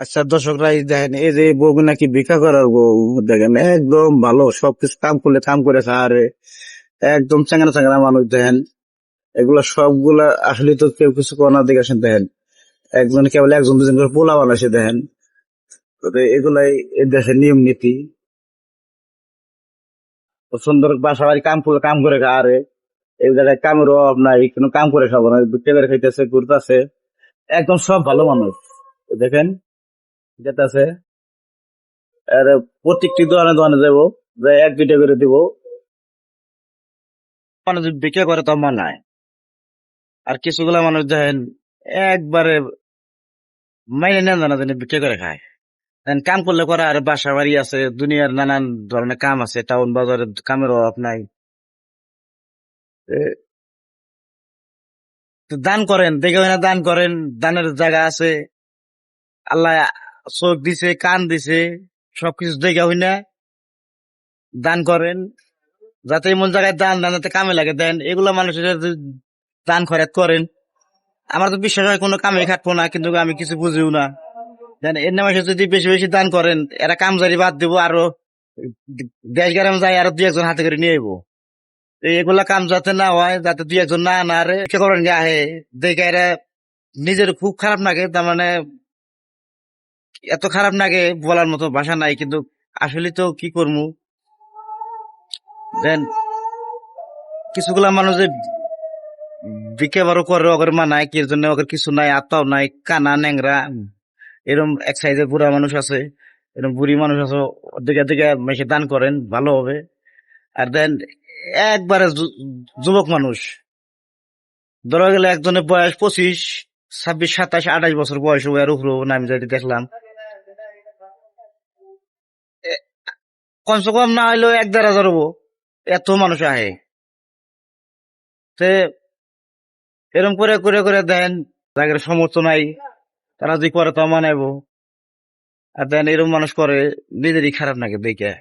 আচ্ছা দর্শকরা এই দেখেন, এই যে বউ নাকি ভিক্ষা করার বউ, দেখেন, একদম ভালো, সবকিছু কাম করলে কাম করে খাওয়ারে একদম চাঙ্গানা চাঙ্গানা মানুষ, দেখেন। এগুলা সবগুলা আসলে তো কেউ কিছু করার দিকে আসেন, দেখেন। একজন কেবল একজন দুজন করে পোলা বানাইছে দেখেন। এগুলাই দেশের নিয়ম নীতি। সুন্দর বাসা বাড়ি কাম করে কাম করে খাওয়ারে এই জায়গায় কামের অভাব নাই, কোনো কাম করে খাব না। করে খাইতেছে, ঘুরতেছে। একদম সব ভালো মানুষ তো আর প্রত্যেকটি দোকানে দোকানে যাব যে এক দুইটা করে দিব। মানুষ বিক্রি করে তো আর কিছুগুলা মানুষ দেখেন, একবারে মাইনে নেন না জানি বিক্রি করে খায়। কাম করলে করে আর বাসা বাড়ি আছে, দুনিয়ার নানান ধরনের কাম আছে, টাউন বাজারে কামের অভাব নাই। দান করেন, দেখে দান করেন, দানের জায়গা আছে। আল্লাহ চোখ দিছে, কান দিছে, সবকিছু দেখে হই না। দান করেন। যাতে এমন জায়গায় দান দান যাতে কামে লাগে। দেন, এগুলা মানুষের দান খরচ করেন, আমার তো বিশ্বাস হয় কোনো কামে খাটবো না, কিন্তু আমি কিছু বুঝিও না। দেন এর নামে যদি বেশি বেশি দান করেন, এরা কামজারি বাদ দিব, আরও দেশ গ্রাম যায় আরও দুই একজন হাতে করে নিয়ে আইবো। এগুলা কাম যাতে না হয়, যাতে দুই একজন না না রে কি করেন আহে, দেখে এরা নিজের খুব খারাপ লাগে, তার মানে এত খারাপ লাগে বলার মতো ভাষা নাই কিন্তু আসলে তো কি করব দেন কিছুগুলা মানুষ যে করে ওদের মানায় কি জন্য ওদের কিছু নাই আত্মাও নাই কানা ন্যাংরা এরকম এক সাইজে বুড়া মানুষ আছে এরকম বুড়ি মানুষ আছে দিকে দিকে মেসে দান করেন ভালো হবে। আর দেন একবারে যুবক মানুষ ধরা গেলে একজনের বয়স পঁচিশ ছাব্বিশ সাতাশ আঠাশ বছর বয়স হবে আর উপরে হবে না আমি দেখলাম। কমসে কম না হইলেও এক দেড় হাজার হব। এত মানুষ আহে। সে এরম করে করে করে দেন, যাদের সমর্থ নাই, তারা যদি করে তো মানাইব। আর দেন এরম মানুষ করে, নিজেরই খারাপ নাকি দেখে।